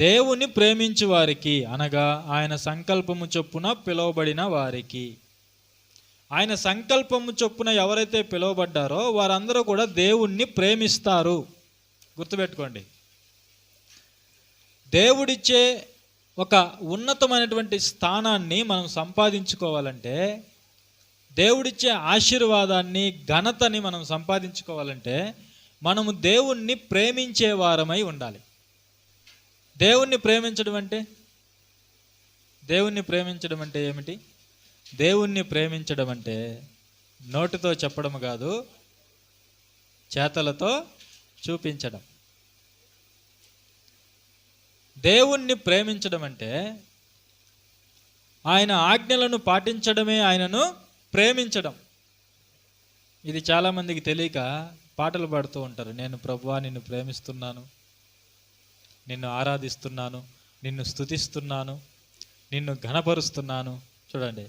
దేవుని ప్రేమించు వారికి అనగా ఆయన సంకల్పము చొప్పున పిలువబడిన వారికి. ఆయన సంకల్పము చొప్పున ఎవరైతే పిలువబడ్డారో వారందరూ కూడా దేవుణ్ణి ప్రేమిస్తారు. గుర్తుపెట్టుకోండి. దేవుడిచ్చే ఒక ఉన్నతమైనటువంటి స్థానాన్ని మనం సంపాదించుకోవాలంటే దేవుడిచ్చే ఆశీర్వాదాన్ని ఘనతని మనం సంపాదించుకోవాలంటే మనము దేవుణ్ణి ప్రేమించే వారమై ఉండాలి. దేవుణ్ణి ప్రేమించడం అంటే? దేవుణ్ణి ప్రేమించడం అంటే ఏమిటి? దేవుణ్ణి ప్రేమించడం అంటే నోటితో చెప్పడం కాదు చేతలతో చూపించడం. దేవుణ్ణి ప్రేమించడం అంటే ఆయన ఆజ్ఞలను పాటించడమే ఆయనను ప్రేమించడం. ఇది చాలామందికి తెలియక పాటలు పాడుతూ ఉంటారు నేను ప్రభువా నిన్ను ప్రేమిస్తున్నాను. నిన్ను ఆరాధిస్తున్నాను నిన్ను స్తుతిస్తున్నాను నిన్ను ఘనపరుస్తున్నాను. చూడండి.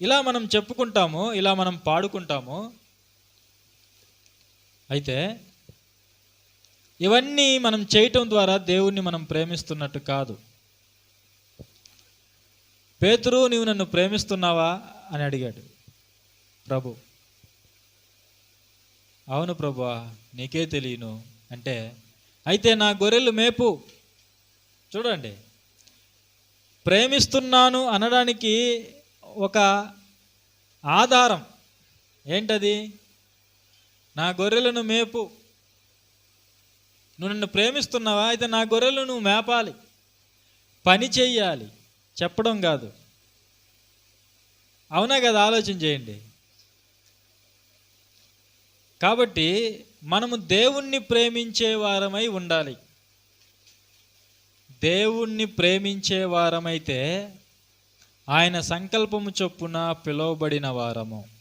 ఇలా మనం చెప్పుకుంటాము ఇలా మనం పాడుకుంటాము. అయితే ఇవన్నీ మనం చేయటం ద్వారా దేవుణ్ణి మనం ప్రేమిస్తున్నట్టు కాదు. పేతురు నీవు నన్ను ప్రేమిస్తున్నావా? అని అడిగాడు ప్రభు. అవును ప్రభా నీకే తెలియను. అంటే అయితే నా గొర్రెలు మేపు. చూడండి. ప్రేమిస్తున్నాను అనడానికి ఒక ఆధారం. ఏంటది? నా గొర్రెలను మేపు. నువ్వు నన్ను ప్రేమిస్తున్నావా? అయితే నా గొర్రెలు నువ్వు మేపాలి. పని చెయ్యాలి. చెప్పడం కాదు. అవునా కదా? ఆలోచన చేయండి. కాబట్టి మనము దేవుణ్ణి ప్రేమించే వారమై ఉండాలి. దేవుణ్ణి ప్రేమించే వారమైతే ఆయన సంకల్పము చొప్పున పిలువబడిన వారము.